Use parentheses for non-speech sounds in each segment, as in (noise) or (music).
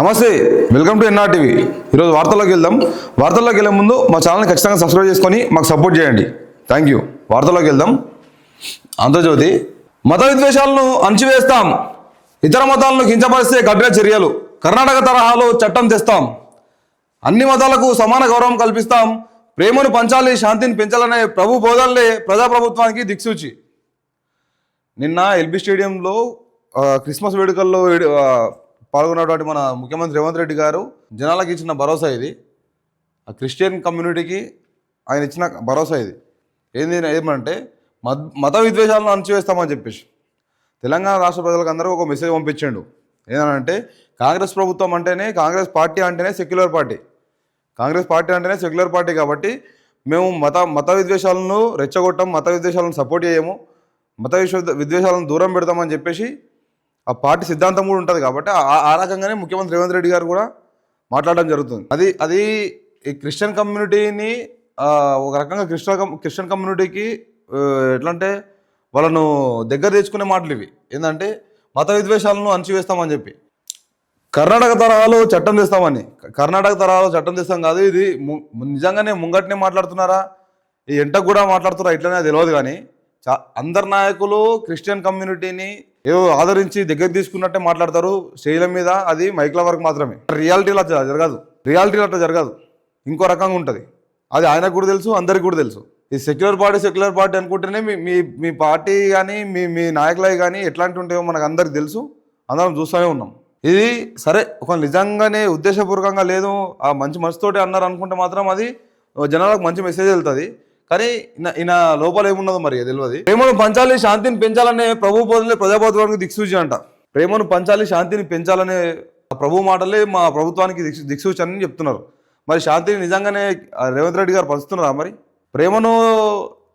నమస్తే welcome to NR TV. ఈరోజు వార్తల్లోకి వెళ్దాం. వార్తల్లోకి వెళ్ళే ముందు మా ఛానల్ని ఖచ్చితంగా సబ్స్క్రైబ్ చేసుకొని మాకు సపోర్ట్ చేయండి. థ్యాంక్ యూ వార్తల్లోకి వెళ్దాం. ఆంధ్రజ్యోతి మత విద్వేషాలను అణచివేస్తాం. ఇతర మతాలను కించపరిస్తే కఠిన చర్యలు. కర్ణాటక తరహాలో చట్టం తెస్తాం. అన్ని మతాలకు సమాన గౌరవం కల్పిస్తాం. ప్రేమను పంచాలి శాంతిని పెంచాలనే ప్రభు బోధనలే ప్రజాప్రభుత్వానికి దిక్సూచి. నిన్న ఎల్బీ స్టేడియంలో క్రిస్మస్ వేడుకల్లో పాల్గొన్నటువంటి మన ముఖ్యమంత్రి రేవంత్ రెడ్డి గారు జనాలకు ఇచ్చిన భరోసా ఇది. ఆ క్రిస్టియన్ కమ్యూనిటీకి ఆయన ఇచ్చిన భరోసా ఇది. ఏంది ఏమంటే మత మత విద్వేషాలను అణచివేస్తామని చెప్పేసి. తెలంగాణ రాష్ట్ర ప్రజలకు అందరూ ఒక మెసేజ్ పంపించాడు. ఏంటంటే కాంగ్రెస్ ప్రభుత్వం అంటేనే కాంగ్రెస్ పార్టీ అంటేనే సెక్యులర్ పార్టీ. కాంగ్రెస్ పార్టీ అంటేనే సెక్యులర్ పార్టీ కాబట్టి మేము మత మత విద్వేషాలను రెచ్చగొట్టం మత విద్వేషాలను సపోర్ట్ చేయము మత విశ్వ విద్వేషాలను దూరం పెడతామని చెప్పేసి ఆ పార్టీ సిద్ధాంతం కూడా ఉంటుంది కాబట్టి ఆ- రకంగానే ముఖ్యమంత్రి రేవంత్ రెడ్డి గారు కూడా మాట్లాడడం జరుగుతుంది. అది అది ఈ క్రిస్టియన్ కమ్యూనిటీని ఒక రకంగా క్రిస్టియన్ క్రిస్టియన్ కమ్యూనిటీకి ఎట్లా అంటే వాళ్ళను దగ్గర తెచ్చుకునే మాటలు ఇవి. ఏంటంటే మత విద్వేషాలను అణచివేస్తామని చెప్పి. కర్ణాటక తరహాలో చట్టం తెస్తామని. కర్ణాటక తరహాలో చట్టం తెస్తాం కాదు ఇది ము- నిజంగానే ముంగట్నే మాట్లాడుతున్నారా? ఈ ఎంటకు కూడా మాట్లాడుతున్నారా? ఇట్లనే తెలియదు కానీ. అందరు నాయకులు క్రిస్టియన్ కమ్యూనిటీని ఏదో ఆదరించి దగ్గర తీసుకున్నట్టే మాట్లాడతారు. స్టేజ్ల మీద అది మైక్ల వరకు మాత్రమే. రియాలిటీలో అట్లా జరగదు. రియాలిటీలో అట్లా జరగదు. ఇంకో రకంగా ఉంటుంది. అది ఆయనకు కూడా తెలుసు అందరికి కూడా తెలుసు. ఈ సెక్యులర్ పార్టీ సెక్యులర్ పార్టీ అనుకుంటేనే మీ మీ మీ పార్టీ కానీ మీ మీ నాయకులవి కానీ ఎట్లాంటి ఉంటాయో మనకు అందరికి తెలుసు. అందరం చూస్తూనే ఉన్నాం. ఇది సరే ఒక నిజంగానే ఉద్దేశపూర్వకంగా లేదు. ఆ మంచి మనసుతోటి అన్నారు అనుకుంటే మాత్రం అది జనాలకు మంచి మెసేజ్ వెళ్తుంది. కానీ ఈయన- లోపల ఏమున్నదో మరి తెలియదు ప్రేమను పంచాలి శాంతిని పెంచాలనే ప్రభు బోధనలే ప్రజాప్రభుత్వానికి దిక్సూచి అంట. ప్రేమను పంచాలి శాంతిని పెంచాలనే ఆ ప్రభు మాటలే మా ప్రభుత్వానికి దిక్సు దిక్సూచి అని చెప్తున్నారు. మరి శాంతిని నిజంగానే రేవంత్ రెడ్డి గారు పరుస్తున్నారా మరి? ప్రేమను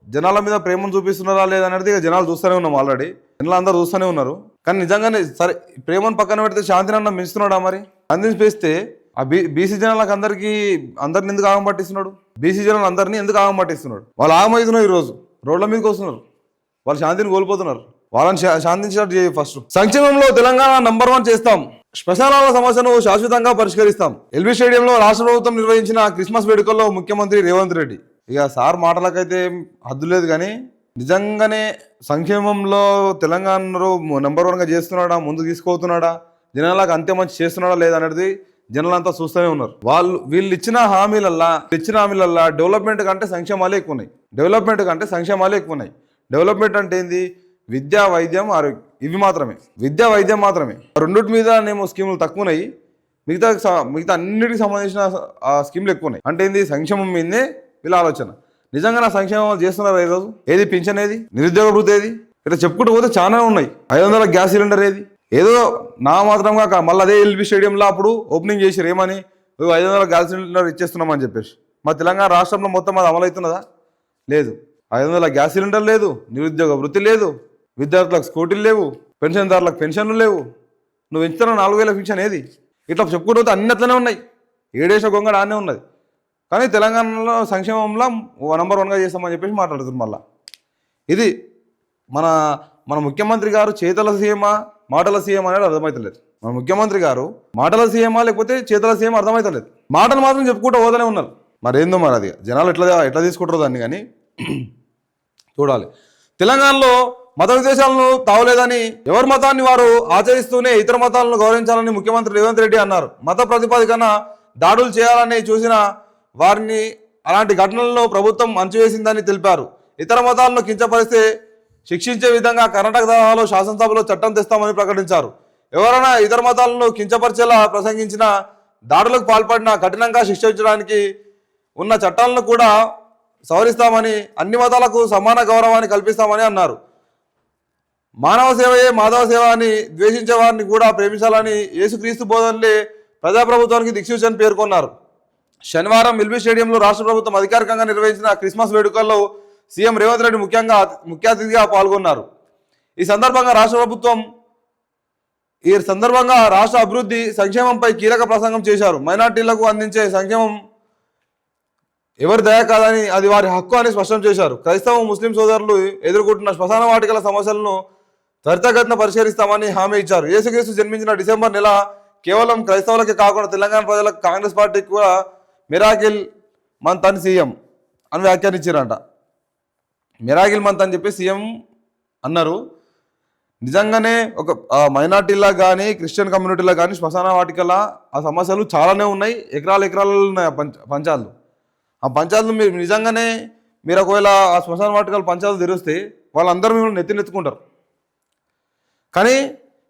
జనాల మీద ప్రేమను చూపిస్తున్నారా లేదనేది ఇక జనాలు చూస్తూనే ఉన్నాం ఆల్రెడీ. జనాలు అందరూ చూస్తూనే ఉన్నారు. కానీ నిజంగానే సరే ప్రేమను పక్కన పెడితే శాంతిని అన్న మించుతున్నాడా మరి? శాంతిని పెంచితే ఆ బీ బీసీ జనాలకు అందరికీ అందరిని ఎందుకు ఆగం పట్టిస్తున్నాడు? బీసీ జనాలు అందరినీ ఎందుకు ఆగం పట్టిస్తున్నాడు? వాళ్ళు ఆగమవుతున్నారు ఈరోజు. రోడ్ల మీదకి వస్తున్నారు. వాళ్ళు శాంతిని కోల్పోతున్నారు. వాళ్ళని శా- శాంతించినట్టు చేయ ఫస్ట్. సంక్షేమంలో తెలంగాణ నంబర్ వన్ చేస్తాం. శ్మశానాల సమస్యను శాశ్వతంగా పరిష్కరిస్తాం. ఎల్బీ స్టేడియంలో రాష్ట్ర ప్రభుత్వం నిర్వహించిన క్రిస్మస్ వేడుకల్లో ముఖ్యమంత్రి రేవంత్ రెడ్డి. ఇక సార్ మాటలకైతే హద్దు లేదు కానీ నిజంగానే సంక్షేమంలో తెలంగాణలో నెంబర్ వన్గా చేస్తున్నాడా? ముందుకు తీసుకుపోతున్నాడా? జనాలకు అంతే మంచి చేస్తున్నాడా లేదా జనాలంతా చూస్తూనే ఉన్నారు. వాళ్ళు వీళ్ళు ఇచ్చిన హామీలల్లా ఇచ్చిన హామీలల్లా డెవలప్మెంట్ కంటే సంక్షేమాలే ఎక్కువ ఉన్నాయి డెవలప్మెంట్ కంటే సంక్షేమాలే ఎక్కువ ఉన్నాయి డెవలప్మెంట్ అంటే ఏంది? విద్య వైద్యం ఆరోగ్యం. ఇవి మాత్రమే. విద్య వైద్యం మాత్రమే. రెండింటి మీద నేమో స్కీములు తక్కువ ఉన్నాయి మిగతా స- మిగతా అన్నిటికి సంబంధించిన ఆ స్కీములు ఎక్కువ ఉన్నాయి అంటే ఏంది? సంక్షేమం మీదే వీళ్ళ ఆలోచన. నిజంగా నా సంక్షేమం చేస్తున్నారు ఈరోజు? ఏది? పింఛన్ ఏది? నిరుద్యోగ వృత్తి ఏది? ఇట్లా చెప్పుకుంటూ పోతే చాలా ఉన్నాయి. ఐదు వందల గ్యాస్ సిలిండర్ ఏది? ఏదో నా మాత్రంగా కా- మళ్ళీ అదే ఎల్బీ స్టేడియంలో అప్పుడు ఓపెనింగ్ చేసి ఏమని ఐదు వందల గ్యాస్ సిలిండర్ ఇచ్చేస్తున్నామని చెప్పేసి. మా తెలంగాణ రాష్ట్రంలో మొత్తం అది అమలవుతున్నదా లేదు. ఐదు వందల గ్యాస్ సిలిండర్ లేదు నిరుద్యోగ వృత్తి లేదు విద్యార్థులకు స్కూటీలు లేవు పెన్షన్దారులకు పెన్షన్లు లేవు. నువ్వు పెంచుతున్న నాలుగు వేల పెన్షన్ ఏది? ఇట్లా చెప్పుకుంటూ అన్ని అట్లనే ఉన్నాయి. ఏడేస గొంగడ ఆనే ఉన్నది. కానీ తెలంగాణలో సంక్షేమంలో నంబర్ వన్గా చేస్తామని చెప్పేసి మాట్లాడుతున్నారు మళ్ళీ. ఇది మన మన ముఖ్యమంత్రి గారు చేతల సీమ మాటల సీఎం అనేది అర్థమవుతలేదు మన ముఖ్యమంత్రి గారు మాటల సీఎమా లేకపోతే చేతల సీఎం అర్థమవుతలేదు మాటలు మాత్రం చెప్పుకుంటూ పోతూనే ఉన్నారు. మరేందో మరి అది? జనాలు ఎట్లా ఎట్లా తీసుకుంటారో దాన్ని కానీ? (clears throat) చూడాలి. తెలంగాణలో మత విద్వేషాలను తావలేదని ఎవరి మతాన్ని వారు ఆచరిస్తూనే ఇతర మతాలను గౌరవించాలని ముఖ్యమంత్రి రేవంత్ రెడ్డి అన్నారు. మత ప్రతిపాదికన దాడులు చేయాలని చూసిన వారిని అలాంటి ఘటనలను ప్రభుత్వం అంచువేసిందని తెలిపారు. ఇతర మతాలను కించపరిస్తే శిక్షించే విధంగా కర్ణాటక తరహాలో శాసనసభలో చట్టం తెస్తామని ప్రకటించారు. ఎవరైనా ఇతర మతాలను కించపరిచేలా ప్రసంగించిన దాడులకు పాల్పడిన కఠినంగా శిక్షించడానికి ఉన్న చట్టాలను కూడా సవరిస్తామని అన్ని మతాలకు సమాన గౌరవాన్ని కల్పిస్తామని అన్నారు. మానవ సేవయే మాధవ సేవ అని ద్వేషించే వారిని కూడా ప్రేమించాలని యేసుక్రీస్తు బోధనలే ప్రజాప్రభుత్వానికి దిక్సూచని పేర్కొన్నారు. శనివారం మిల్బీ స్టేడియంలో రాష్ట్ర ప్రభుత్వం అధికారికంగా నిర్వహించిన క్రిస్మస్ వేడుకల్లో సీఎం రేవంత్ రెడ్డి ముఖ్యంగా ముఖ్య అతిథిగా పాల్గొన్నారు. ఈ సందర్భంగా రాష్ట్ర ప్రభుత్వం ఈ సందర్భంగా రాష్ట్ర అభివృద్ధి సంక్షేమంపై కీలక ప్రసంగం చేశారు. మైనార్టీలకు అందించే సంక్షేమం ఎవరి దయ కాదని అది వారి హక్కు అని స్పష్టం చేశారు. క్రైస్తవ ముస్లిం సోదరులు ఎదుర్కొంటున్న శ్మశాన వాటికల సమస్యలను త్వరితగతిన పరిష్కరిస్తామని హామీ ఇచ్చారు. యేసుక్రీస్తు జన్మించిన డిసెంబర్ నెల కేవలం క్రైస్తవులకి కాకుండా తెలంగాణ ప్రజలకు కాంగ్రెస్ పార్టీకి కూడా మిరాకిల్ మంత్ అని సీఎం అని వ్యాఖ్యానించారంట. మిరాకిల్ మంత్ అని చెప్పి సీఎం అన్నారు. నిజంగానే ఒక మైనార్టీలా కానీ క్రిస్టియన్ కమ్యూనిటీలో కానీ శ్మశాన వాటికల ఆ సమస్యలు చాలానే ఉన్నాయి. ఎకరాలు ఎకరాలు ఉన్నాయి ఆ పంచ పంచాలు. ఆ పంచాయతీలు మీరు నిజంగానే మీరు ఒకవేళ ఆ శ్మశాన వాటికలు పంచాలు తెరిస్తే వాళ్ళందరూ మిమ్మల్ని నెత్తినెత్తుకుంటారు. కానీ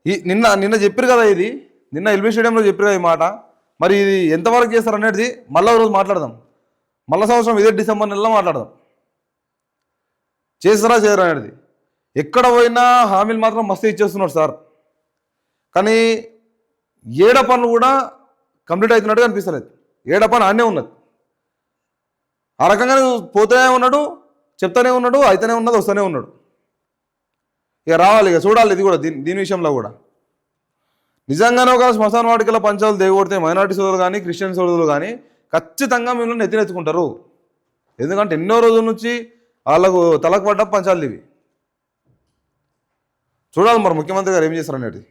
ఈ నిన్న నిన్న చెప్పారు కదా ఇది. నిన్న ఎల్బీ స్టేడియంలో చెప్పారు కదా ఈ మాట. మరి ఇది ఎంతవరకు చేస్తారు అనేది మళ్ళీ రోజు మాట్లాడదాం. మళ్ళీ సంవత్సరం ఇదే డిసెంబర్ నెలలో మాట్లాడదాం. చేస్తారా చేయరు అనేది. ఎక్కడ పోయినా హామీలు మాత్రం మస్తు ఇచ్చేస్తున్నాడు సార్. కానీ ఏడ పనులు కూడా కంప్లీట్ అవుతున్నట్టుగా అనిపిస్తలేదు. ఏడ పని ఆడనే ఉన్నది. ఆ రకంగా పోతూనే ఉన్నాడు చెప్తానే ఉన్నాడు అయితేనే ఉన్నది వస్తూనే ఉన్నాడు. ఇక రావాలి ఇక చూడాలి ఇది కూడా దీని దీని విషయంలో కూడా. నిజంగానే ఒక శ్మశాన వాటికల పంచాలు దేవగొడితే మైనార్టీ సోదరులు కానీ క్రిస్టియన్ సోదరులు కానీ ఖచ్చితంగా మిమ్మల్ని ఎత్తినెత్తుకుంటారు ఎందుకంటే ఎన్నో రోజుల నుంచి వాళ్ళకు తలకు పడ్డ పంచాలు ఇవి. చూడాలి మరి ముఖ్యమంత్రి గారు ఏం చేస్తారు అనేది.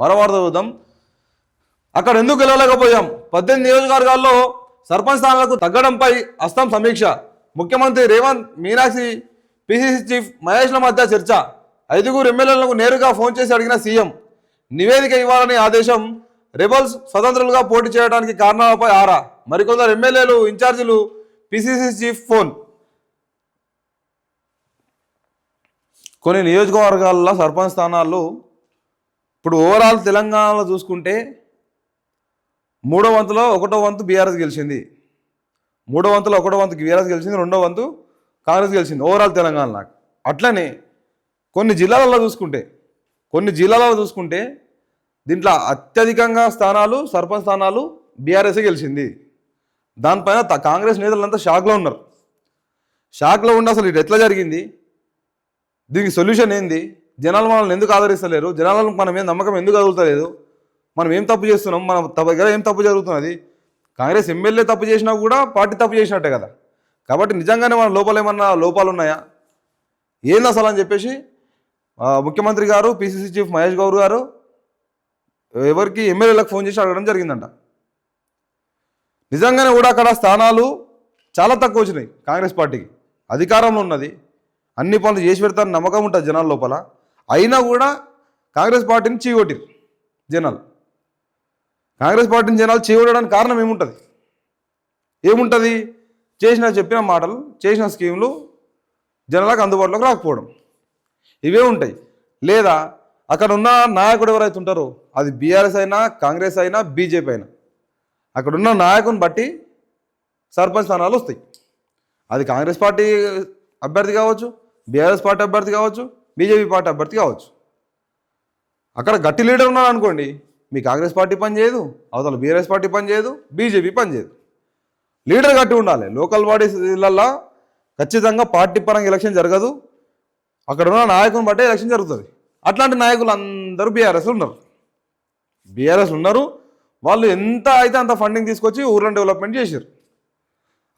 మరో చూద్దాం అక్కడ ఎందుకు గెలవలేకపోయాం? పద్దెనిమిది నియోజకవర్గాల్లో సర్పంచ్ స్థానాలకు తగ్గడంపై అస్తం సమీక్ష. ముఖ్యమంత్రి రేవంత్ మీనాక్షి పిసిసి చీఫ్ మహేష్ల మధ్య చర్చ. ఐదుగురు ఎమ్మెల్యేలకు నేరుగా ఫోన్ చేసి అడిగిన సీఎం నివేదిక ఇవ్వాలని ఆదేశం రెబల్స్ స్వతంత్రులుగా పోటీ చేయడానికి కారణాలపై ఆరా. మరికొందరు ఎమ్మెల్యేలు ఇన్ఛార్జీలు పిసిసి చీఫ్ ఫోన్. కొన్ని నియోజకవర్గాల్లో సర్పంచ్ స్థానాలు ఇప్పుడు ఓవరాల్ తెలంగాణలో చూసుకుంటే మూడో వంతులో ఒకటో వంతు బీఆర్ఎస్ గెలిచింది. మూడో వంతులో ఒకటో వంతు బీఆర్ఎస్ గెలిచింది రెండో వంతు కాంగ్రెస్ గెలిచింది ఓవరాల్ తెలంగాణ నాకు. అట్లనే కొన్ని జిల్లాలలో చూసుకుంటే కొన్ని జిల్లాలలో చూసుకుంటే దీంట్లో అత్యధికంగా స్థానాలు సర్పంచ్ స్థానాలు బీఆర్ఎస్ఏ గెలిచింది. దానిపైన కాంగ్రెస్ నేతలంతా షాక్లో ఉన్నారు. షాక్లో ఉండి అసలు ఇది ఎట్లా జరిగింది? దీనికి సొల్యూషన్ ఏంది? జనాలు మనల్ని ఎందుకు ఆదరిస్తలేరు? జనాలను మనం ఏం నమ్మకం ఎందుకు కదులుతలేదు? మనం ఏం తప్పు చేస్తున్నాం? మన దగ్గర ఏం తప్పు జరుగుతున్నది? కాంగ్రెస్ ఎమ్మెల్యే తప్పు చేసినా కూడా పార్టీ తప్పు చేసినట్టే కదా. కాబట్టి నిజంగానే మన లోపల ఏమన్నా లోపాలు ఉన్నాయా? ఏంది అసలు అని చెప్పేసి ముఖ్యమంత్రి గారు పిసిసి చీఫ్ మహేష్ గౌర్ గారు ఎవరికి ఎమ్మెల్యేలకు ఫోన్ చేసి అడగడం జరిగిందంట. నిజంగానే కూడా అక్కడ స్థానాలు చాలా తక్కువ వచ్చినాయి కాంగ్రెస్ పార్టీకి. అధికారంలో ఉన్నది. అన్ని పనులు చేసి పెడతారని నమ్మకం ఉంటుంది జనాల లోపల. అయినా కూడా కాంగ్రెస్ పార్టీని చీగొట్టిరు జనాలు. కాంగ్రెస్ పార్టీని జనాలు చీగొట్టడానికి కారణం ఏముంటుంది? ఏముంటుంది? చేసిన చెప్పిన మాటలు చేసిన స్కీములు జనాలకు అందుబాటులోకి రాకపోవడం. ఇవే ఉంటాయి. లేదా అక్కడ ఉన్న నాయకుడు ఎవరైతే ఉంటారో అది బీఆర్ఎస్ అయినా కాంగ్రెస్ అయినా బీజేపీ అయినా అక్కడ ఉన్న నాయకుని బట్టి సర్పంచ్ స్థానాలు వస్తాయి. అది కాంగ్రెస్ పార్టీ అభ్యర్థి కావచ్చు బీఆర్ఎస్ పార్టీ అభ్యర్థి కావచ్చు బీజేపీ పార్టీ అభ్యర్థి కావచ్చు. అక్కడ గట్టి లీడర్ ఉన్నాడు అనుకోండి మీ కాంగ్రెస్ పార్టీ పని చేయదు అవతల బీఆర్ఎస్ పార్టీ పని చేయదు బీజేపీ పనిచేయదు లీడర్ గట్టి ఉండాలి. లోకల్ బాడీస్లల్లో ఖచ్చితంగా పార్టీ పరంగా ఎలక్షన్ జరగదు. అక్కడ ఉన్న నాయకుని బట్టే ఎలక్షన్ జరుగుతుంది. అట్లాంటి నాయకులు అందరూ బీఆర్ఎస్ ఉన్నారు. బీఆర్ఎస్ ఉన్నారు. వాళ్ళు ఎంత అయితే అంత ఫండింగ్ తీసుకొచ్చి ఊర్లను డెవలప్మెంట్ చేశారు.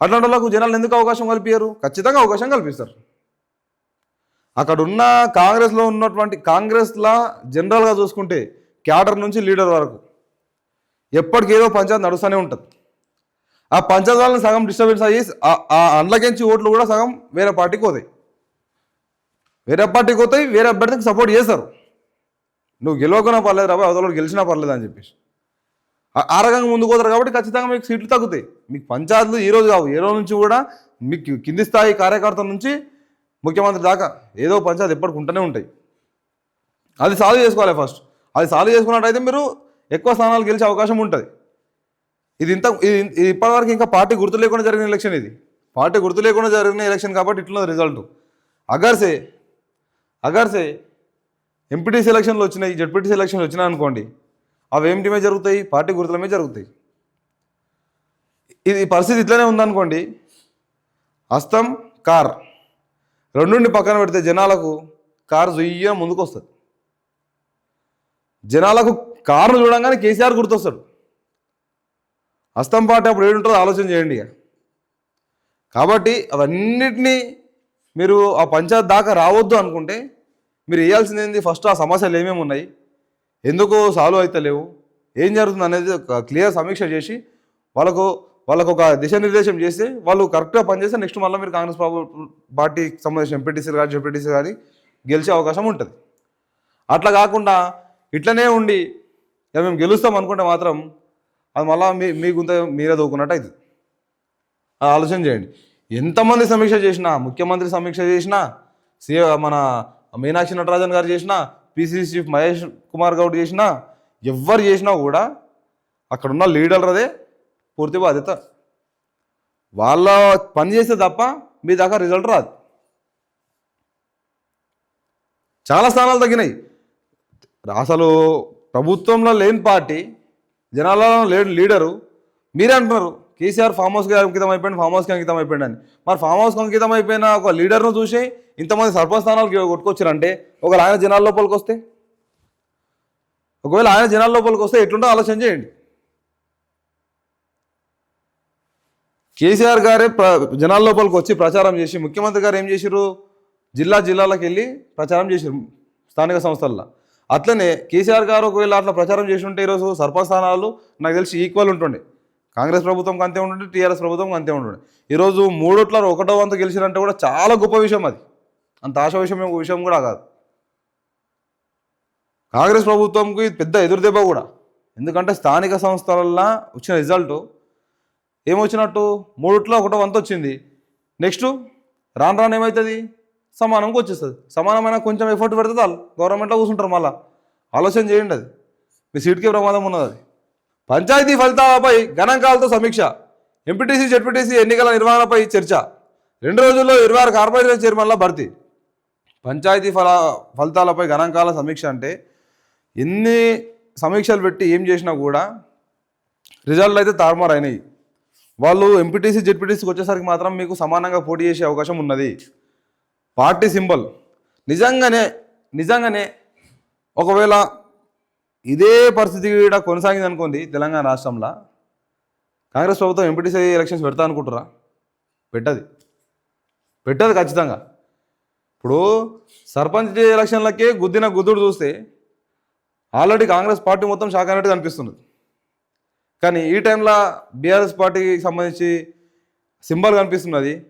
అట్లాంటి వాళ్ళకు జనాలు ఎందుకు అవకాశం కల్పించారు ఖచ్చితంగా అవకాశం కల్పిస్తారు. అక్కడున్న కాంగ్రెస్లో ఉన్నటువంటి కాంగ్రెస్లా జనరల్గా చూసుకుంటే క్యాడర్ నుంచి లీడర్ వరకు ఎప్పటికి ఏదో పంచాయతీ నడుస్తూనే ఉంటుంది. ఆ పంచాయతీ వాళ్ళని సగం డిస్టర్బెన్స్ అయ్యి ఆ- అండ్లకించి ఓట్లు కూడా సగం వేరే పార్టీకి పోతాయి. వేరే పార్టీకి పోతాయి వేరే అభ్యర్థికి సపోర్ట్ చేస్తారు. నువ్వు గెలవకున్నా పర్లేదు రాబోయే అవతల గెలిచినా పర్లేదు అని చెప్పేసి. ఆ- రకంగా ముందుకు పోతారు కాబట్టి ఖచ్చితంగా మీకు సీట్లు తగ్గుతాయి. మీకు పంచాయతీలు ఈ రోజు కావు ఏ రోజు నుంచి కూడా మీకు కింది స్థాయి కార్యకర్త నుంచి ముఖ్యమంత్రి దాకా ఏదో పంచాయతీ ఎప్పటికి ఉంటూనే ఉంటాయి. అది సాల్వ్ చేసుకోవాలి ఫస్ట్. అది సాల్వ్ చేసుకున్నట్టయితే మీరు ఎక్కువ స్థానాలు గెలిచే అవకాశం ఉంటుంది. ఇది ఇంత ఇది ఇప్పటివరకు ఇంకా పార్టీ గుర్తు లేకుండా జరిగిన ఎలక్షన్ ఇది. పార్టీ గుర్తు లేకుండా జరిగిన ఎలక్షన్ కాబట్టి ఇట్లా రిజల్ట్. అగర్సే అగర్సే ఎంపీటీసీ ఎలక్షన్లు వచ్చినాయి జడ్పీటీసీ ఎలక్షన్లు వచ్చినాయి అనుకోండి అవి ఏమిటి మీద జరుగుతాయి? పార్టీ గుర్తుల మీద జరుగుతాయి. ఇది పరిస్థితి ఇట్లనే ఉందనుకోండి. హస్తం కార్. రెండుండి పక్కన పెడితే జనాలకు కారు జొయ్య ముందుకు వస్తుంది జనాలకు కారును చూడంగానే కేసీఆర్ గుర్తొస్తాడు. హస్తం పాట అప్పుడు ఏడుంటుందో ఆలోచన చేయండి ఇక. కాబట్టి అవన్నిటినీ మీరు ఆ పంచాయత్ దాకా రావద్దు అనుకుంటే మీరు వేయాల్సింది ఏంది? ఫస్ట్ ఆ సమస్యలు ఏమేమి ఉన్నాయి? ఎందుకు సాల్వ్ అవుతలేవు ఏం జరుగుతుంది అనేది ఒక క్లియర్ సమీక్ష చేసి వాళ్ళకు వాళ్ళకు ఒక దిశానిర్దేశం చేస్తే వాళ్ళు కరెక్ట్గా పనిచేస్తే నెక్స్ట్ మళ్ళీ మీరు కాంగ్రెస్ పార్టీ పార్టీకి సంబంధించిన ఎంపీటీసీ కానీ జెపీటీసీ కానీ గెలిచే అవకాశం ఉంటుంది. అట్లా కాకుండా ఇట్లనే ఉండి ఇక మేము గెలుస్తాం అనుకుంటే మాత్రం అది మళ్ళీ మీ మీ గుంత మీరే దూకున్నట్టు అవుతుంది అది ఆలోచన చేయండి. ఎంతమంది సమీక్ష చేసినా ముఖ్యమంత్రి సమీక్ష చేసినా సీ మన మీనాక్షి నటరాజన్ గారు చేసినా పిసిసి చీఫ్ మహేష్ కుమార్ గౌడ్ చేసినా ఎవ్వరు చేసినా కూడా అక్కడున్న లీడర్ అదే పూర్తి బాధ్యత. వాళ్ళ పని చేస్తే తప్ప మీ దాకా రిజల్ట్ రాదు. చాలా స్థానాలు తగ్గినాయి. అసలు ప్రభుత్వంలో లేని పార్టీ జనాలలో లేని లీడరు మీరే అంటున్నారు. కేసీఆర్ ఫామ్ హౌస్కి అంకితం అయిపోయింది ఫామ్ హౌస్కి అంకితం అయిపోయింది అని. మరి ఫామ్ హౌస్కి అంకితం అయిపోయిన ఒక లీడర్ను చూసి ఇంతమంది సర్పంచ్ స్థానాలు కొట్టుకొచ్చారంటే ఒకవేళ ఆయన జనాల లోపలికి వస్తే ఒకవేళ ఆయన జనాల లోపలికి వస్తే ఎట్లుంటో ఆలోచన చేయండి. కేసీఆర్ గారే ప్ర జనాల లోపలికి వచ్చి ప్రచారం చేసి ముఖ్యమంత్రి గారు ఏం చేశారు జిల్లా జిల్లాలకు వెళ్ళి ప్రచారం చేశారు స్థానిక సంస్థల్లో. అట్లనే కేసీఆర్ గారు ఒకవేళ అట్లా ప్రచారం చేసి ఉంటే ఈరోజు సర్పంచ్ స్థానాలు నాకు తెలిసి ఈక్వల్ ఉంటుండే. కాంగ్రెస్ ప్రభుత్వం అంతే ఉంటుండే టీఆర్ఎస్ ప్రభుత్వం అంతే ఉంటుండే. ఈరోజు మూడోట్ల ఒకటో వంతు గెలిచినంటే కూడా చాలా గొప్ప విషయం అది. అంత ఆశ విషయం విషయం కూడా కాదు. కాంగ్రెస్ ప్రభుత్వంకి పెద్ద ఎదురుదెబ్బ కూడా. ఎందుకంటే స్థానిక సంస్థలల్లో వచ్చిన రిజల్ట్ ఏమొచ్చినట్టు? మూడిట్లో ఒకటో వంత వచ్చింది నెక్స్ట్ రాను రాను ఏమవుతుంది సమానంగా వచ్చేస్తుంది. సమానమైన కొంచెం ఎఫర్ట్ పెడితే చాలు. గవర్నమెంట్లో కూర్చుంటారు మళ్ళీ. ఆలోచన చేయండి అది. మీ సీట్కి ప్రమాదం ఉన్నది అది. పంచాయతీ ఫలితాలపై గణాంకాలతో సమీక్ష. ఎంపీటీసీ జెడ్పీటీసీ ఎన్నికల నిర్వహణపై చర్చ. రెండు రోజుల్లో ఇరవై ఆరు కార్పొరేషన్ చైర్మన్ల భర్తీ. పంచాయతీ ఫల ఫలితాలపై గణాంకాల సమీక్ష అంటే ఎన్ని సమీక్షలు పెట్టి ఏం చేసినా కూడా రిజల్ట్ అయితే తారుమారు అయినాయి. వాళ్ళు ఎంపీటీసీ జెడ్పీటీసీకి వచ్చేసరికి మాత్రం మీకు సమానంగా పోటీ చేసే అవకాశం ఉన్నది. Party symbol. నిజంగానే నిజంగానే ఒకవేళ ఇదే పరిస్థితి కూడా కొనసాగింది అనుకోండి తెలంగాణ రాష్ట్రంలో కాంగ్రెస్ ప్రభుత్వం ఎంపీటీసీ ఎలక్షన్స్ పెడతా అనుకుంటారా పెట్టది. పెట్టదు ఖచ్చితంగా. ఇప్పుడు సర్పంచ్ ఎలక్షన్లకే గుద్దిన గుద్దుడు చూస్తే ఆల్రెడీ కాంగ్రెస్ పార్టీ మొత్తం షాక్ అయినట్టు కనిపిస్తున్నది కానీ ఈ టైంలో బీఆర్ఎస్ పార్టీకి సంబంధించి సింబల్ కనిపిస్తున్నది.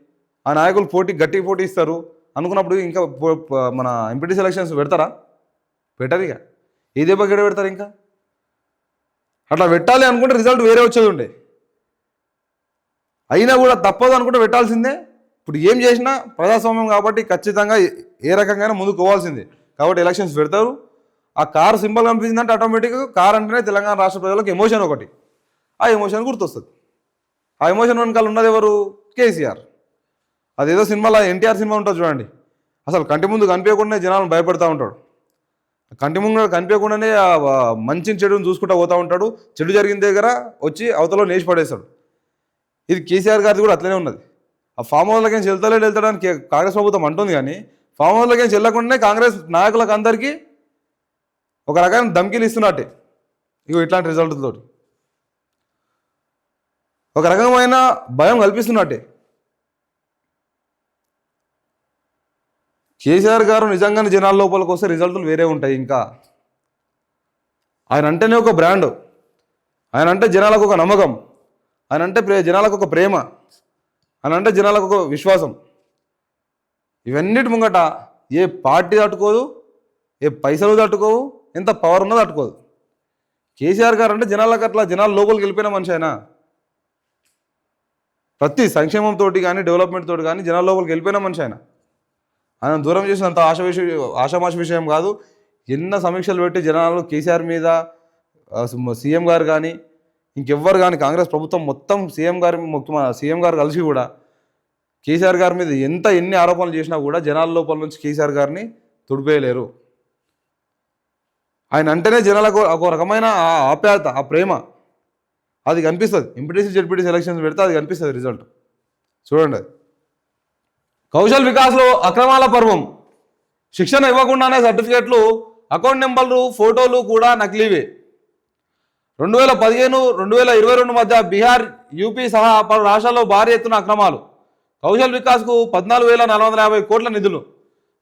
ఆ నాయకులు పోటీ గట్టి పోటీ ఇస్తారు. అనుకున్నప్పుడు ఇంకా మన ఎంపీటీ ఎలక్షన్స్ పెడతారా? పెట్టరు ఇక. ఏ దెబ్బ పెడతారు ఇంకా? అట్లా పెట్టాలి అనుకుంటే రిజల్ట్ వేరే వచ్చేది ఉండే. అయినా కూడా తప్పదు అనుకుంటే పెట్టాల్సిందే. ఇప్పుడు ఏం చేసినా ప్రజాస్వామ్యం కాబట్టి ఖచ్చితంగా ఏ- ఏ రకంగా ముందుకు పోవాల్సిందే. కాబట్టి ఎలక్షన్స్ పెడతారు. ఆ కారు సింబల్ కనిపించిందంటే ఆటోమేటిక్గా కార్ అంటేనే తెలంగాణ రాష్ట్ర ప్రజలకు ఎమోషన్ ఒకటి. ఆ ఎమోషన్ గుర్తొస్తుంది. ఆ ఎమోషన్ వెనకాల ఉన్నది ఎవరు? కేసీఆర్. అదేదో సినిమాలో ఎన్టీఆర్ సినిమా ఉంటుంది చూడండి. అసలు కంటి ముందు కనిపించకుండానే జనాలను భయపెడతా ఉంటాడు కంటి ముందు కనిపించకుండానే మంచిని చెడుని చూసుకుంటా పోతూ ఉంటాడు. చెడు జరిగిన దగ్గర వచ్చి అవతల నేసి పడేస్తాడు. ఇది కేసీఆర్ గారిది కూడా అట్లనే ఉన్నది. ఆ ఫామ్ హౌస్లకి చెల్తలేడు వెళ్తాడని కాంగ్రెస్ ప్రభుత్వం అంటుంది కానీ ఫామ్ హౌస్లకి చెల్లకుండానే కాంగ్రెస్ నాయకులకు అందరికీ ఒక రకమైన ధమ్కీలు ఇస్తున్నట్టే. ఇగో ఇట్లాంటి రిజల్ట్ తోటి. ఒక రకమైన భయం కల్పిస్తున్నట్టే. కేసీఆర్ గారు నిజంగానే జనాల లోపలికి వస్తే రిజల్ట్లు వేరే ఉంటాయి ఇంకా. ఆయన అంటేనే ఒక బ్రాండ్. ఆయన అంటే జనాలకు ఒక నమ్మకం. ఆయన అంటే ప్రే జనాలకు ఒక ప్రేమ. ఆయన అంటే జనాలకు ఒక విశ్వాసం. ఇవన్నిటి ముంగట ఏ పార్టీ తట్టుకోదు ఏ పైసలు తట్టుకోవు ఎంత పవర్ ఉన్నా తట్టుకోదు కేసీఆర్ గారు అంటే జనాలకు అట్లా జనాల లోపలికి వెళ్ళిపోయిన మనిషి అయినా ప్రతి సంక్షేమంతో కానీ డెవలప్మెంట్ తోటి కానీ జనాల లోపలికి వెళ్ళిపోయిన మనిషి ఆయన. ఆయన దూరం చేసినంత ఆశ విషయం ఆషామాష విషయం కాదు. ఎన్న సమీక్షలు పెట్టి జనాలు కేసీఆర్ మీద సీఎం గారు కానీ ఇంకెవ్వరు కానీ కాంగ్రెస్ ప్రభుత్వం మొత్తం సీఎం గారి ముఖ్య సీఎం గారు కలిసి కూడా కేసీఆర్ గారి మీద ఎంత ఎన్ని ఆరోపణలు చేసినా కూడా జనాల లోపల నుంచి కేసీఆర్ గారిని తుడిపేయలేరు. ఆయన అంటేనే జనాలకు ఒక రకమైన ఆ ఆప్యాయత ఆ ప్రేమ. అది కనిపిస్తుంది. ఎంపీటీసీ జెడ్పీటీసీ ఎలక్షన్స్ పెడితే అది కనిపిస్తుంది రిజల్ట్ చూడండి అది. కౌశల్ వికాస్లో అక్రమాల పర్వం. శిక్షణ ఇవ్వకుండానే సర్టిఫికేట్లు అకౌంట్ నెంబర్లు ఫోటోలు కూడా నకిలీవే. రెండు వేల పదిహేను రెండు వేల ఇరవై రెండు మధ్య బీహార్ యూపీ సహా పలు రాష్ట్రాల్లో భారీ ఎత్తున అక్రమాలు. కౌశల్ వికాస్కు పద్నాలుగు వేల నాలుగు వందల యాభై కోట్ల నిధులు.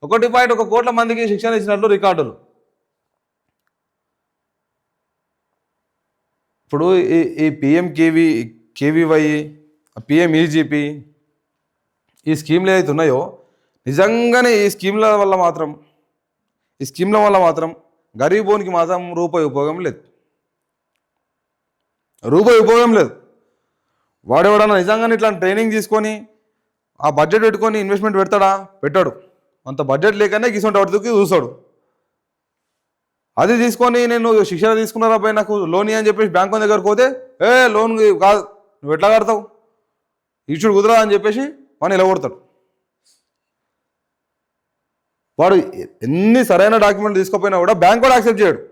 ఒకటి పాయింట్ ఒక కోట్ల మందికి శిక్షణ ఇచ్చినట్లు రికార్డులు. ఇప్పుడు ఈ ఈ PM KV KVY PM EGP ఈ స్కీమ్లు ఏవైతే ఉన్నాయో నిజంగానే ఈ స్కీమ్ల వల్ల మాత్రం ఈ స్కీమ్ల వల్ల మాత్రం గరీబోనికి మాత్రం రూపాయి ఉపయోగం లేదు. రూపాయి ఉపయోగం లేదు. వాడెవడన్నా నిజంగానే ఇట్లా ట్రైనింగ్ తీసుకొని ఆ బడ్జెట్ పెట్టుకొని ఇన్వెస్ట్మెంట్ పెడతాడా? పెట్టాడు. అంత బడ్జెట్ లేకనే గిసొంటి వాటికి చూస్తాడు. అది తీసుకొని నేను శిక్షణ తీసుకున్నారా పోయి నాకు లోన్ అని చెప్పేసి బ్యాంక్ దగ్గరకు పోతే ఏ లోన్ కాదు నువ్వు ఎట్లా కడతావు? ఇచ్చుడు కుదరా అని చెప్పేసి వాడిని నిలబడతాడు. వాడు ఎన్ని సరైన డాక్యుమెంట్ తీసుకుపోయినా కూడా బ్యాంక్ కూడా యాక్సెప్ట్ చేయడు.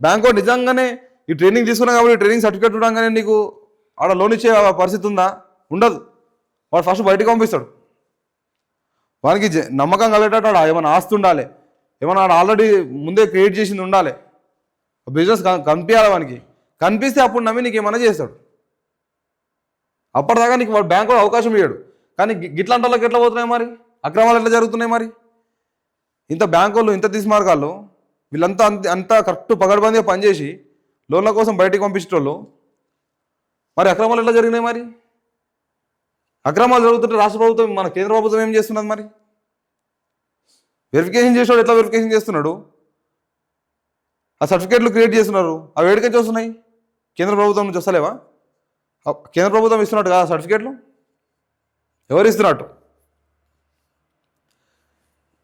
బ్యాంక్ వాడు నిజంగానే ఈ ట్రైనింగ్ తీసుకున్నా కాబట్టి ట్రైనింగ్ సర్టిఫికేట్ ఉండగానే నీకు ఆడ లోన్ ఇచ్చే పరిస్థితి ఉందా? ఉండదు. వాడు ఫస్ట్ బయటకు పంపిస్తాడు. వానికి జ- నమ్మకం కలిగేటట్టు వాడు ఏమైనా ఆస్తి ఉండాలి. ఏమైనా ఆడ ఆల్రెడీ ముందే క్రియేట్ చేసింది ఉండాలి. బిజినెస్ కనిపించాలి వానికి. కనిపిస్తే అప్పుడు నమ్మి నీకు ఏమైనా చేస్తాడు. అప్పటిదాకా నీకు వాడు బ్యాంకు అవకాశం ఇవ్వడు కానీ గి- గిట్లాంటి వాళ్ళకి ఎట్లా పోతున్నాయి మరి? అక్రమాలు ఎట్లా జరుగుతున్నాయి మరి? ఇంత బ్యాంకు వాళ్ళు ఇంత తీసుమార్గాళ్ళు వీళ్ళంతా అంత అంతా కరెక్ట్ పగడబందిగా పనిచేసి లోన్ల కోసం బయటికి పంపించేటోళ్ళు మరి అక్రమాలు ఎట్లా జరిగినాయి మరి? అక్రమాలు జరుగుతుంటే రాష్ట్ర ప్రభుత్వం మన కేంద్ర ప్రభుత్వం ఏం చేస్తున్నది మరి? వెరిఫికేషన్ చేసేవాడు ఎట్లా వెరిఫికేషన్ చేస్తున్నాడు? ఆ సర్టిఫికేట్లు క్రియేట్ చేస్తున్నారు. అవి ఏడికొచ్చి వస్తున్నాయి? కేంద్ర ప్రభుత్వం నుంచి వస్తలేవా? కేంద్ర ప్రభుత్వం ఇస్తున్నట్టు కదా సర్టిఫికేట్లు ఎవరు ఇస్తున్నట్టు?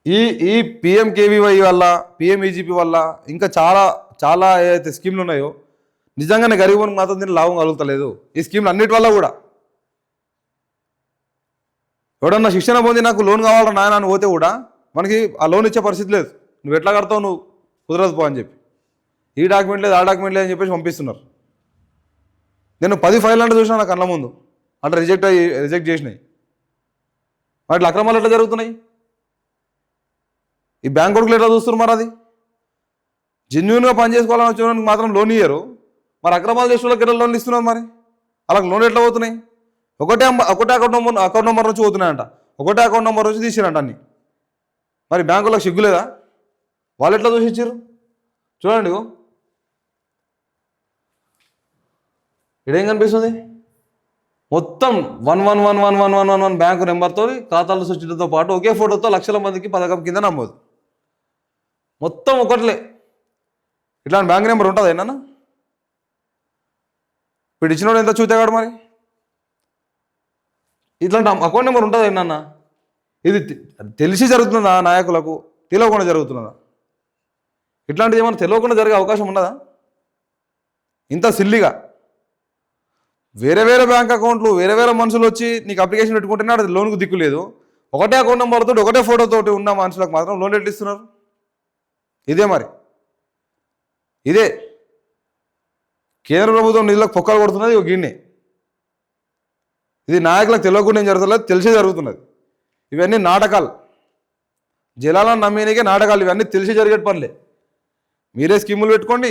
ఈ ఈ పిఎంకేవీవై వల్ల పిఎంఈజీపీ వల్ల ఇంకా చాలా చాలా ఏదైతే స్కీమ్లు ఉన్నాయో నిజంగానే గరీబునికి మాత్రం దీన్ని లాభం కలుగుతలేదు. ఈ స్కీమ్లు అన్నిటి వల్ల కూడా. ఎవడన్నా శిక్షణ పొంది నాకు లోన్ కావాలన్నా నాయన అని పోతే కూడా మనకి ఆ లోన్ ఇచ్చే పరిస్థితి లేదు. నువ్వు ఎట్లా కడతావు నువ్వు? కుదరదు పో అని చెప్పి. ఈ డాక్యుమెంట్ లేదు ఆ డాక్యుమెంట్ లేదు అని చెప్పేసి పంపిస్తున్నారు. నేను పది ఫైల్ అంటే చూసిన నా కళ్ళ ముందు. అట్లా రిజెక్ట్ అయ్యి రిజెక్ట్ చేసినాయి. వాటి అక్రమాలు ఎట్లా జరుగుతున్నాయి? ఈ బ్యాంక్ కొడుకులు ఎట్లా చూస్తున్నారు మరి అది? జెన్యున్గా పని చేసుకోవాలని వచ్చేవానికి మాత్రం లోన్ ఇయ్యరు. మరి అక్రమాలు చేసిన వాళ్ళకి ఎట్లా లోన్లు ఇస్తున్నారు మరి? అలాగే లోన్ ఎట్లా పోతున్నాయి? ఒకటే ఒకటే అకౌంట్ నెంబర్ అకౌంట్ నెంబర్ నుంచి పోతున్నాయంట. ఒకటే అకౌంట్ నెంబర్ నుంచి తీసిరంట అన్ని. మరి బ్యాంకులకు సిగ్గులేదా? వాళ్ళు ఎట్లా చూసి చూడండి ఇగో. ఇదేం కనిపిస్తుంది? మొత్తం one one one one one one one one bank నెంబర్తో ఖాతాలు సూచించడంతో పాటు ఒకే ఫోటోతో లక్షల మందికి పథకం కింద నమ్మోదు మొత్తం ఒకట్లే. ఇట్లాంటి బ్యాంక్ నెంబర్ ఉంటుంది ఏంటన్నా ఇప్పుడు ఇచ్చినోడు ఎంత చూతేగాడు మరి? ఇట్లాంటి అకౌంట్ నెంబర్ ఉంటుంది ఏంటన్నా ఇది తెలిసి జరుగుతుందా నాయకులకు? తెలియకుండా జరుగుతున్నదా ఇట్లాంటిది ఏమైనా తెలియకుండా జరిగే అవకాశం ఉన్నదా? ఇంత సిల్లిగా. వేరే వేరే బ్యాంక్ అకౌంట్లు వేరే వేరే మనుషులు వచ్చి నీకు అప్లికేషన్ పెట్టుకుంటేనే అది లోన్కు దిక్కు లేదు. ఒకటే అకౌంట్ నెంబర్తో ఒకటే ఫోటోతోటి ఉన్న మనుషులకు మాత్రం లోన్ ఎట్లా ఇస్తున్నారు? ఇదే మరి. ఇదే. కేంద్ర ప్రభుత్వం నిధులకు పొక్కలు కొడుతున్నది ఒక గిన్నె. ఇది నాయకులకు తెలియకుండా ఏం జరుగుతుంది తెలిసే జరుగుతున్నది. ఇవన్నీ నాటకాలు. జలాలను నమ్మేనికే నాటకాలు ఇవన్నీ తెలిసి జరిగే పనులే. మీరే స్కీములు పెట్టుకోండి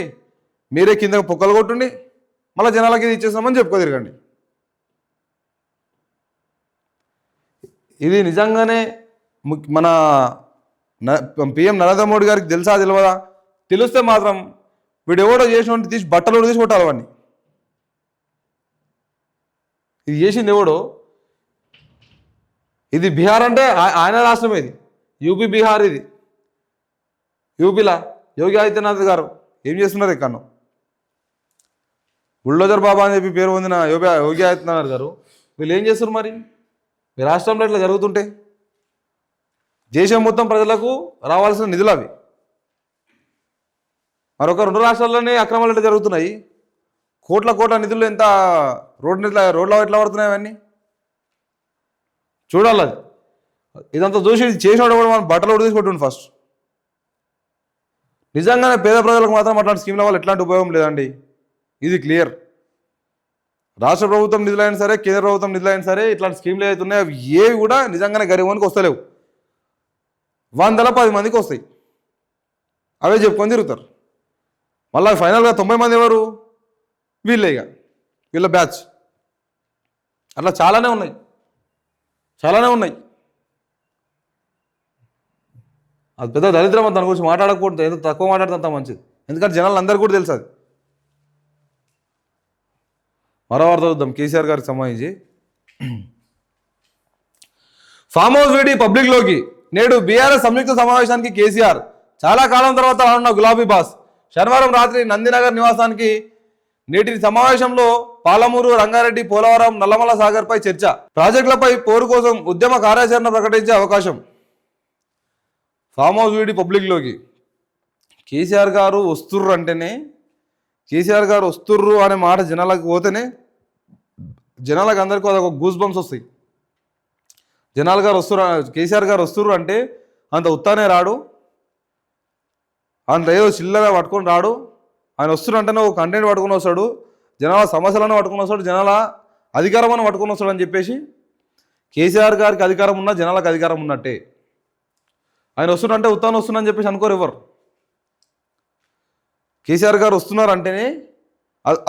మీరే కింద పొక్కలు కొట్టుండి మళ్ళీ జనాలకి ఇది ఇచ్చేస్తామని చెప్పుకోదిరగండి ఇది నిజంగానే మన పిఎం నరేంద్ర మోడీ గారికి తెలుసా తెలియదా తెలిస్తే మాత్రం వీడు ఎవడో చేసినట్టు తీసి బట్టలు తీసి కొట్టాలి వాడిని. ఇది చేసింది ఎవడో? ఇది బీహార్ అంటే ఆయన రాష్ట్రం ఇది. యూపీ బీహార్ ఇది. యూపీలా యోగి ఆదిత్యనాథ్ గారు ఏం చేస్తున్నారు ఇక్కడ? బుల్డోజర్ బాబా అని చెప్పి పేరు పొందిన యోగి యోగి ఆదిత్యనాథ్ గారు వీళ్ళు ఏం చేస్తారు మరి? మీ రాష్ట్రంలో ఇట్లా జరుగుతుంటే? దేశం మొత్తం ప్రజలకు రావాల్సిన నిధులు అవి. మరొక రెండు రాష్ట్రాల్లోనే అక్రమాలు ఎట్లా జరుగుతున్నాయి. కోట్ల కోట్ల నిధులు ఎంత రోడ్డు నిధుల రోడ్ల ఎట్లా పడుతున్నాయి అవన్నీ? చూడాలి అది. ఇదంతా చూసి ఇది చేసినప్పుడు కూడా మనం బట్టలు ఉడి ఫస్ట్ నిజంగానే పేద ప్రజలకు మాత్రం అట్లాంటి స్కీమ్ల వల్ల ఎట్లాంటి ఉపయోగం లేదండి. ఇది క్లియర్ రాష్ట్ర ప్రభుత్వం నిధులైనా సరే కేంద్ర ప్రభుత్వం నిధులైనా సరే ఇట్లాంటి స్కీమ్లు ఏవైతే ఉన్నాయో అవి ఏవి కూడా నిజంగానే గరీబానికి వస్తలేవు. వందల పది మందికి వస్తాయి. అవే చెప్పుకొని తిరుగుతారు. మళ్ళీ ఫైనల్గా తొంభై మంది ఎవరు? వీళ్ళే ఇక. వీళ్ళ బ్యాచ్ అట్లా చాలానే ఉన్నాయి. చాలానే ఉన్నాయి. అది పెద్ద దరిద్రం దాని గురించి మాట్లాడకూడదు. ఎంత తక్కువ మాట్లాడితే అంత మంచిది. ఎందుకంటే జనాలు అందరికీ కూడా తెలుసు అది. మరో వార్త చూద్దాం. కేసీఆర్ గారికి సంబంధించి. ఫామ్ హౌస్ వీడి పబ్లిక్లోకి నేడు బీఆర్ఎస్ సంయుక్త సమావేశానికి కేసీఆర్. చాలా కాలం తర్వాత రానున్న గులాబీ బాస్. శనివారం రాత్రి నందినగర్ నివాసానికి నేటి సమావేశంలో పాలమూరు రంగారెడ్డి పోలవరం నల్లమల సాగర్పై చర్చ. ప్రాజెక్టులపై పోరు కోసం ఉద్యమ కార్యాచరణ ప్రకటించే అవకాశం. ఫామ్ హౌస్ వీడి పబ్లిక్లోకి. కేసీఆర్ గారు వస్తుర్రు అంటేనే కేసీఆర్ గారు వస్తుర్రు అనే మాట జనాలకు పోతేనే జనాలకు అందరికీ అదొక గూస్ బంప్స్ వస్తాయి. జనాలు గారు వస్తురు కేసీఆర్ గారు వస్తుర్రు అంటే అంత ఉత్తానే రాడు. అంత ఏదో చిల్లర పట్టుకొని రాడు. ఆయన వస్తున్నారు ఒక కంటెంట్ పట్టుకుని వస్తాడు జనాల సమస్యలను పట్టుకుని వస్తాడు జనాల అధికారం పట్టుకుని పట్టుకొని వస్తాడు అని చెప్పేసి కేసీఆర్ గారికి అధికారం ఉన్నా జనాలకు అధికారం ఉన్నట్టే. ఆయన వస్తున్నారంటే ఉత్తానం వస్తుందని చెప్పేసి అనుకోరు ఎవరు. కేసీఆర్ గారు వస్తున్నారంటేనే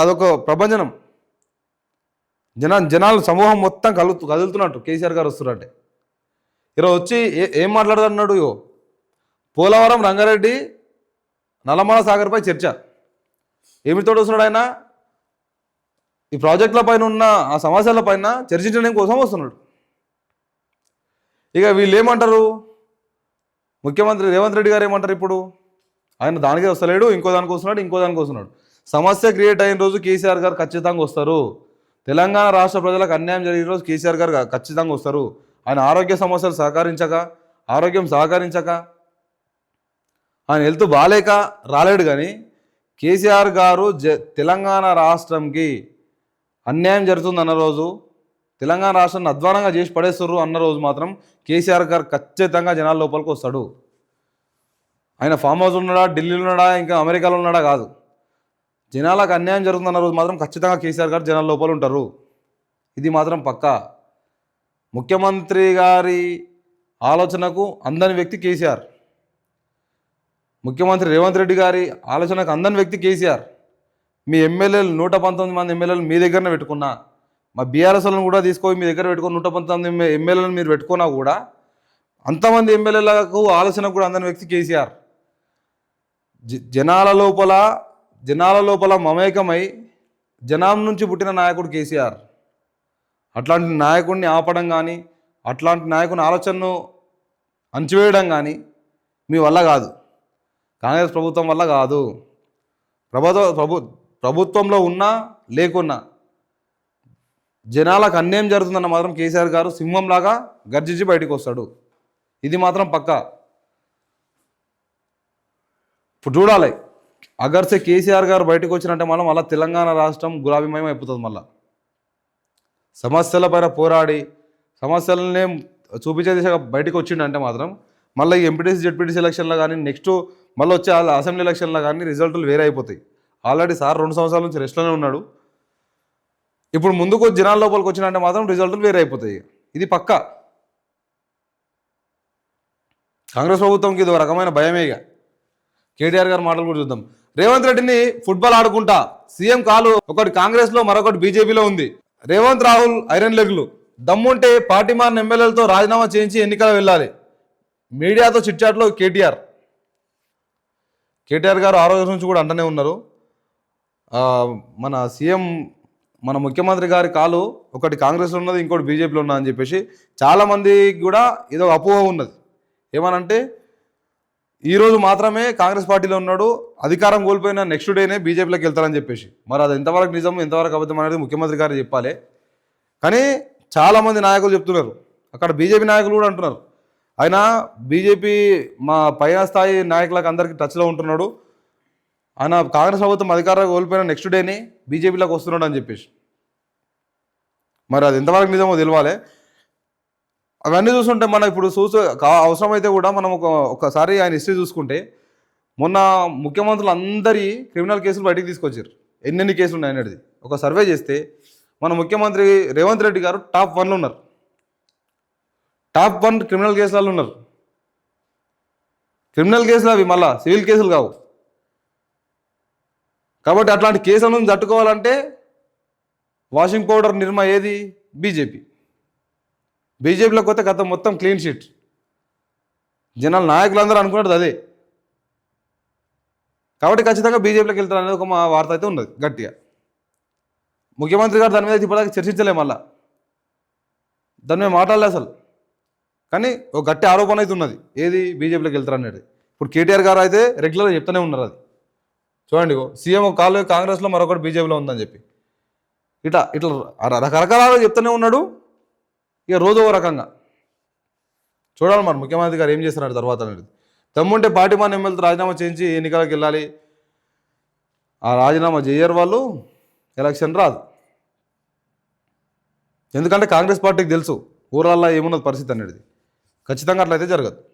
అదొక ప్రభంజనం. జనా జనాలు సమూహం మొత్తం కలు కదులుతున్నట్టు కేసీఆర్ గారు వస్తున్నారంటే. ఈరోజు వచ్చి ఏ ఏం మాట్లాడుతున్నాడు పోలవరం రంగారెడ్డి నల్లమల సాగర్పై చర్చ. ఏమితో వస్తున్నాడు ఆయన? ఈ ప్రాజెక్టుల పైన ఉన్న ఆ సమస్యల పైన చర్చించడం కోసం వస్తున్నాడు. ఇక వీళ్ళు ఏమంటారు ముఖ్యమంత్రి రేవంత్ రెడ్డి గారు ఏమంటారు ఇప్పుడు? ఆయన దానికే వస్తలేడు ఇంకో దానికి వస్తున్నాడు ఇంకో దానికి వస్తున్నాడు. సమస్య క్రియేట్ అయిన రోజు కేసీఆర్ గారు ఖచ్చితంగా వస్తారు. తెలంగాణ రాష్ట్ర ప్రజలకు అన్యాయం జరిగిన రోజు కేసీఆర్ గారు ఖచ్చితంగా వస్తారు. ఆయన ఆరోగ్య సమస్యలు సహకరించక ఆరోగ్యం సహకరించక ఆయన హెల్త్ బాలేక రాలేడు కానీ కేసీఆర్ గారు జ తెలంగాణ రాష్ట్రంకి అన్యాయం జరుగుతుంది అన్న రోజు తెలంగాణ రాష్ట్రాన్ని అధ్వానంగా చేసి పడేస్తారు అన్న రోజు మాత్రం కేసీఆర్ గారు ఖచ్చితంగా జనాల లోపలికి వస్తాడు. ఆయన ఫామ్ హౌస్ ఉన్నాడా ఢిల్లీలో ఉన్నాడా ఇంకా అమెరికాలో ఉన్నాడా కాదు. జనాలకు అన్యాయం జరుగుతుందన్న రోజు మాత్రం ఖచ్చితంగా కేసీఆర్ గారు జనాల లోపల ఉంటారు. ఇది మాత్రం పక్కా. ముఖ్యమంత్రి గారి ఆలోచనకు అందని వ్యక్తి కేసీఆర్. ముఖ్యమంత్రి రేవంత్ రెడ్డి గారి ఆలోచనకు అందని వ్యక్తి కేసీఆర్. మీ ఎమ్మెల్యేలు నూట పంతొమ్మిది మంది ఎమ్మెల్యేలు మీ దగ్గరనే పెట్టుకున్నా మా బీఆర్ఎస్ఎల్ని కూడా తీసుకొని మీ దగ్గర పెట్టుకొని నూట పంతొమ్మిది ఎమ్మెల్యేలను మీరు పెట్టుకున్నా కూడా అంతమంది ఎమ్మెల్యేలకు ఆలోచన కూడా అందని వ్యక్తి కేసీఆర్. జ- జనాల లోపల జనాల లోపల మమేకమై జనాం నుంచి పుట్టిన నాయకుడు కేసీఆర్. అట్లాంటి నాయకుడిని ఆపడం కానీ అట్లాంటి నాయకుని ఆలోచనను అణచివేయడం కానీ మీ వల్ల కాదు. కాంగ్రెస్ ప్రభుత్వం వల్ల కాదు. ప్రభుత్వ ప్రభు ప్రభుత్వంలో ఉన్నా లేకున్నా జనాలకు అన్యాయం జరుగుతుందన్న మాత్రం కేసీఆర్ గారు సింహంలాగా గర్జించి బయటకు వస్తాడు. ఇది మాత్రం పక్కా. ఇప్పుడు చూడాలి. అగర్సే కేసీఆర్ గారు బయటకు వచ్చినట్టే మనం మళ్ళీ తెలంగాణ రాష్ట్రం గులాబీమయం అయిపోతుంది మళ్ళీ. సమస్యలపైన పోరాడి సమస్యలనే చూపించే దిశగా బయటకు వచ్చిండంటే మాత్రం మళ్ళీ ఈ ఎంపీటీసీ జెడ్పీటీసీ ఎలక్షన్లో కానీ నెక్స్ట్ మళ్ళీ వచ్చే అసెంబ్లీ ఎలక్షన్లో కానీ రిజల్టులు వేరే అయిపోతాయి. ఆల్రెడీ సార్ రెండు సంవత్సరాల నుంచి రెస్ట్లోనే ఉన్నాడు. ఇప్పుడు ముందుకు జనాల లోపలికి వచ్చినంటే మాత్రం రిజల్టులు వేరే అయిపోతాయి. ఇది పక్కా. కాంగ్రెస్ ప్రభుత్వంకి ఇది ఒక రకమైన భయమే ఇక. కేటీఆర్ గారి మాటలు కూడా చూద్దాం. రేవంత్ రెడ్డిని ఫుట్బాల్ ఆడుకుంటా. సీఎం కాలు ఒకటి కాంగ్రెస్లో మరొకటి బీజేపీలో ఉంది. రేవంత్ రాహుల్ ఐరన్ లెగ్లు. దమ్ముంటే పార్టీ మారిన ఎమ్మెల్యేలతో రాజీనామా చేయించి ఎన్నికలు వెళ్ళాలి. మీడియాతో చిట్చాట్లో కేటీఆర్. కేటీఆర్ గారు ఆ రోజు నుంచి కూడా అంటనే ఉన్నారు. మన సీఎం మన ముఖ్యమంత్రి గారి కాలు ఒకటి కాంగ్రెస్లో ఉన్నది ఇంకోటి బీజేపీలో ఉన్నది అని చెప్పేసి చాలామందికి కూడా ఏదో అపోహ ఉన్నది. ఏమనంటే ఈరోజు మాత్రమే కాంగ్రెస్ పార్టీలో ఉన్నాడు అధికారం కోల్పోయిన నెక్స్ట్ డేనే బీజేపీలోకి వెళ్తారని చెప్పేసి. మరి అది ఎంతవరకు నిజం ఎంతవరకు అబద్ధం అనేది ముఖ్యమంత్రి గారు చెప్పాలి. కానీ చాలామంది నాయకులు చెప్తున్నారు. అక్కడ బీజేపీ నాయకులు కూడా అంటున్నారు. ఆయన బీజేపీ మా పైన స్థాయి నాయకులకు అందరికీ టచ్లో ఉంటున్నాడు. ఆయన కాంగ్రెస్ ప్రభుత్వం అధికారం కోల్పోయిన నెక్స్ట్ డేనే బీజేపీలోకి వస్తున్నాడు అని చెప్పేసి. మరి అది ఎంతవరకు నిజమో తెలియాలి అవన్నీ చూస్తుంటే మనం ఇప్పుడు చూసు కా- అవసరమైతే కూడా మనం ఒక ఒకసారి ఆయన హిస్టరీ చూసుకుంటే మొన్న ముఖ్యమంత్రులు అందరి క్రిమినల్ కేసులు బయటికి తీసుకొచ్చారు. ఎన్నెన్ని కేసులు ఉన్నాయి అనేది ఒక సర్వే చేస్తే మన ముఖ్యమంత్రి రేవంత్ రెడ్డి గారు టాప్ వన్లో ఉన్నారు. టాప్ వన్ క్రిమినల్ కేసులలో ఉన్నారు. క్రిమినల్ కేసులు అవి మళ్ళా సివిల్ కేసులు కావు. కాబట్టి అట్లాంటి కేసులను తట్టుకోవాలంటే వాషింగ్ పౌడర్ నిర్మా ఏది? బీజేపీ. బీజేపీలో కొత్త గత మొత్తం క్లీన్ షీట్. జనాలు నాయకులందరూ అనుకున్నది అదే. కాబట్టి ఖచ్చితంగా బీజేపీలోకి వెళ్తారు అనేది ఒక మా వార్త అయితే ఉన్నది గట్టిగా. ముఖ్యమంత్రి గారు దాని మీద ఇప్పటిదాకా చర్చించలే మళ్ళా. దాని మీద మాట్లాడలే అసలు. కానీ ఒక గట్టి ఆరోపణ అయితే ఉన్నది. ఏది? బీజేపీలోకి వెళ్తారు అనేది ఇప్పుడు కేటీఆర్ గారు అయితే రెగ్యులర్గా చెప్తూనే ఉన్నారు అది. చూడండి సీఎం ఒక కాలు కాంగ్రెస్లో మరొకటి బీజేపీలో ఉందని చెప్పి. ఇట్లా ఇట్లా ర- రకరకాలుగా చెప్తూనే ఉన్నాడు. ఇక రోజు ఓ రకంగా. చూడాలి మరి ముఖ్యమంత్రి గారు ఏం చేస్తున్నారు తర్వాత అనేది. దమ్ముంటే పార్టీ మన ఎమ్మెల్యేతో రాజీనామా చేయించి ఎన్నికలకు వెళ్ళాలి. ఆ రాజీనామా చేయరు వాళ్ళు. ఎలక్షన్ రాదు. ఎందుకంటే కాంగ్రెస్ పార్టీకి తెలుసు ఊరాల్లో ఏమున్నది పరిస్థితి అనేది. ఖచ్చితంగా అట్లయితే జరగదు.